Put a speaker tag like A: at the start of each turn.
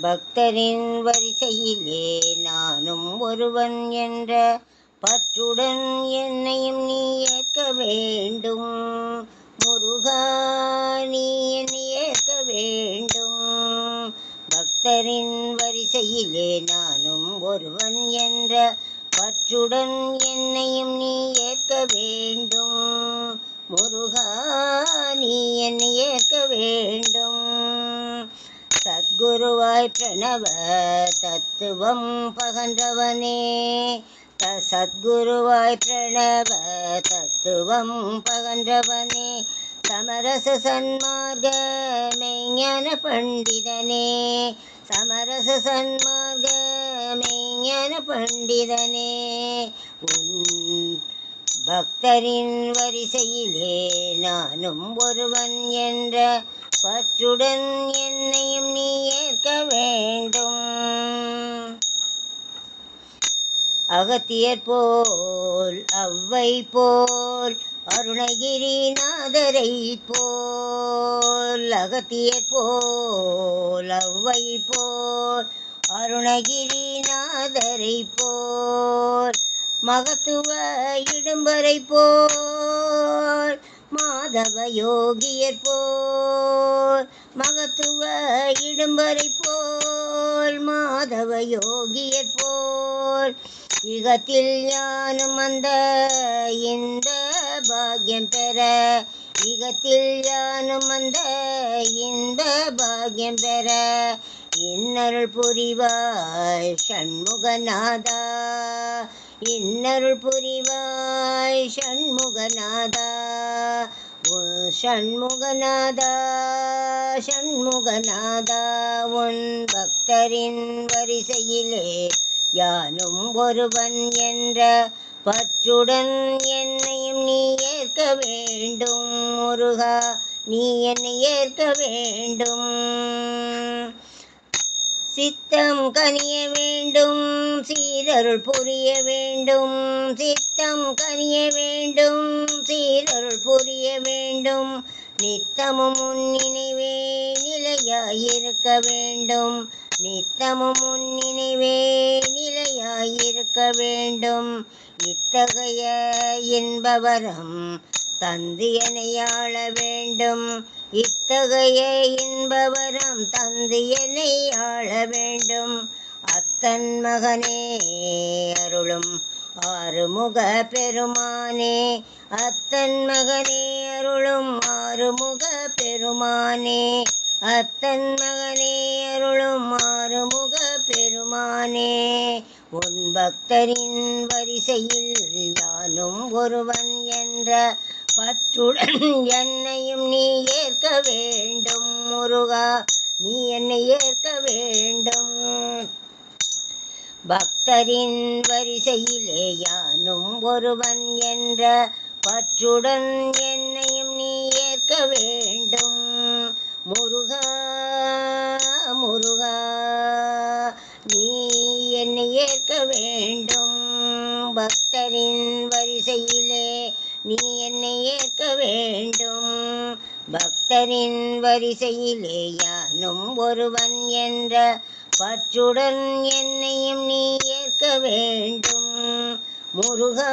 A: பக்தரின் வரிசையிலே நானும் ஒருவன் என்ற பற்றுடன் என்னையும் நீ ஏற்க வேண்டும். முருகா நீ என்னை ஏற்க வேண்டும். பக்தரின் வரிசையிலே நானும் ஒருவன் என்ற பற்றுடன் என்னையும் நீ ஏற்க வேண்டும். முருகா நீ என்னை ஏற்க வேண்டும். குருவாய் பிரணவ தத்துவம் பகன்றவனே. த சத்குருவாய் பிரணவ தத்துவம் பகன்றவனே. சமரச சன்மார்க மெய்ஞான பண்டிதனே. சமரச சன்மார்க மெய்ஞான பண்டிதனே. உன் பக்தரின் வரிசையிலே நானும் ஒருவன் என்ற பற்றுடன் என்னையும் நீ ஏற்க வேண்டும். அகத்தியர் போல் அவ்வை போல் அருணகிரிநாதரை போல் அகத்தியர் போல் அவ்வை போல் அருணகிரிநாதரை போல் மகத்துவ இடும்பரை போல் மாதவ யோகியர் போல் போல் மகத்துவ இடும்பரை போல் மாதவ யோகியர் போல். யுகத்தில் யானும் அந்த இந்த பாக்கியம் பெற. யுகத்தில் யானும் அந்த இந்த பாக்கியம் பெற. இன்னருள் புரிவாய் சண்முகநாதா. இன்னருள் புரிவாய் சண்முகநாதா. ஓ சண்முகநாதா. சண்முகநாதா உன் பக்தரின் வரிசையிலே யானும் ஒருவன் என்ற பற்றுடன் என்னையும் நீ ஏற்க வேண்டும் முருகா நீ என்னை ஏற்க வேண்டும். சித்தம் கனிய வேண்டும் சீரருள் புரிய வேண்டும். சித்தம் கனிய வேண்டும் சீரருள் புரிய வேண்டும். நித்தமும் உன் நினைவே நிலையாயிருக்க வேண்டும். நித்தமும் உன் நினைவே நிலையாயிருக்க வேண்டும். இத்தகைய இன்பவரம் தந்தியனையாள வேண்டும். இத்தகைய இன்பவரம் தந்து ஆள வேண்டும். அத்தன் மகனே அருளும் ஆறுமுக பெருமானே. அத்தன் மகனே அருளும் ஆறுமுக பெருமானே அத்தன் மகனே அருளும் ஆறுமுக பெருமானே. உன் பக்தரின் வரிசையில் யானும் ஒருவன் என்ற பற்றுடன் என்னையும் நீ ஏற்க வேண்டும் முருகா நீ என்னை ஏற்க வேண்டும். பக்தரின் வரிசையிலே யானும் ஒருவன் என்ற பற்றுடன் என்னையும் நீ ஏற்க வேண்டும். முருகா முருகா நீ என்னை ஏற்க வேண்டும். பக்தரின் வரிசையிலே நீ என்னை ஏற்க வேண்டும். பக்தரின் வரிசையிலே யானும் ஒருவன் என்ற பற்றுடன் என்னையும் நீ ஏற்க வேண்டும். முருகா